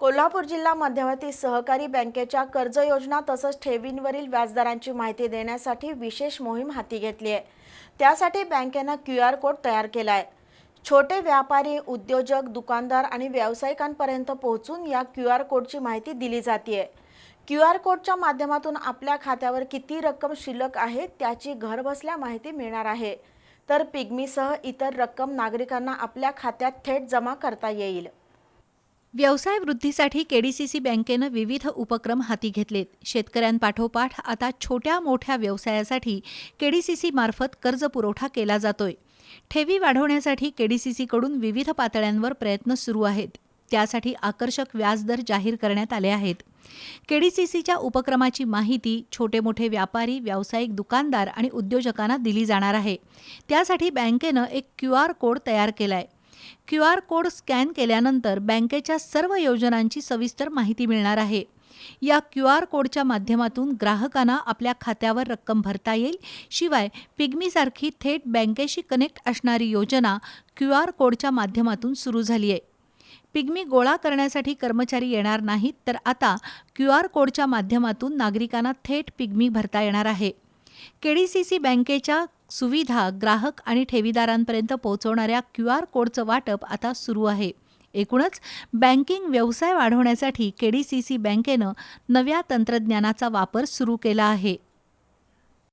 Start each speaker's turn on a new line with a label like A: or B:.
A: कोल्हापूर जिल्हा मध्यवर्ती सहकारी बँकेच्या कर्ज योजना तसंच ठेवींवरील व्याजदरांची माहिती देण्यासाठी विशेष मोहीम हाती घेतली आहे. त्यासाठी बँकेनं क्यू आर कोड तयार केला आहे. छोटे व्यापारी उद्योजक दुकानदार आणि व्यावसायिकांपर्यंत पोहोचून या क्यू आर कोडची माहिती दिली जाते क्यू आर कोडच्या माध्यमातून आपल्या खात्यावर किती रक्कम शिल्लक आहे त्याची घरबसल्या माहिती मिळणार आहे. तर पिग्मीसह इतर रक्कम नागरिकांना आपल्या खात्यात थेट जमा करता येईल.
B: व्यवसाय वृद्धीसाठी केडीसीसी बँकेनं विविध उपक्रम हाती घेतलेत. शेतकऱ्यांपाठोपाठ आता छोट्या मोठ्या व्यवसायासाठी केडीसीसी मार्फत कर्ज पुरवठा केला जातोय. ठेवी वाढवण्यासाठी केडीसीसीकडून विविध पातळ्यांवर प्रयत्न सुरू आहेत. त्यासाठी आकर्षक व्याजदर जाहीर करण्यात आले आहेत. केडीसीसीच्या उपक्रमाची माहिती छोटे मोठे व्यापारी व्यावसायिक दुकानदार आणि उद्योजकांना दिली जाणार आहे. त्यासाठी बँकेनं एक क्यू आर कोड तयार केला आहे क्यू आर कोड स्कॅन केल्यानंतर बँकेच्या सर्व योजनांची सविस्तर माहिती मिळणार आहे. या क्यू आर कोडच्या माध्यमातून ग्राहकांना आपल्या खात्यावर रक्कम भरता येईल. शिवाय पिग्मीसारखी थेट बँकेशी कनेक्ट असणारी योजना क्यू आर कोडच्या माध्यमातून सुरू झाली आहे. पिग्मी गोळा करण्यासाठी कर्मचारी येणार नाहीत तर आता क्यू आर कोडच्या माध्यमातून नागरिकांना थेट पिग्मी भरता येणार आहे. केडीसीसी बँकेच्या सुविधा ग्राहक आणि ठेवीदारांपर्यंत पोहोचवणाऱ्या क्यू आर कोडचं वाटप आता सुरू आहे. एकूणच बँकिंग व्यवसाय वाढवण्यासाठी केडीसीसी बँकेनं नव्या तंत्रज्ञानाचा वापर सुरू केला आहे.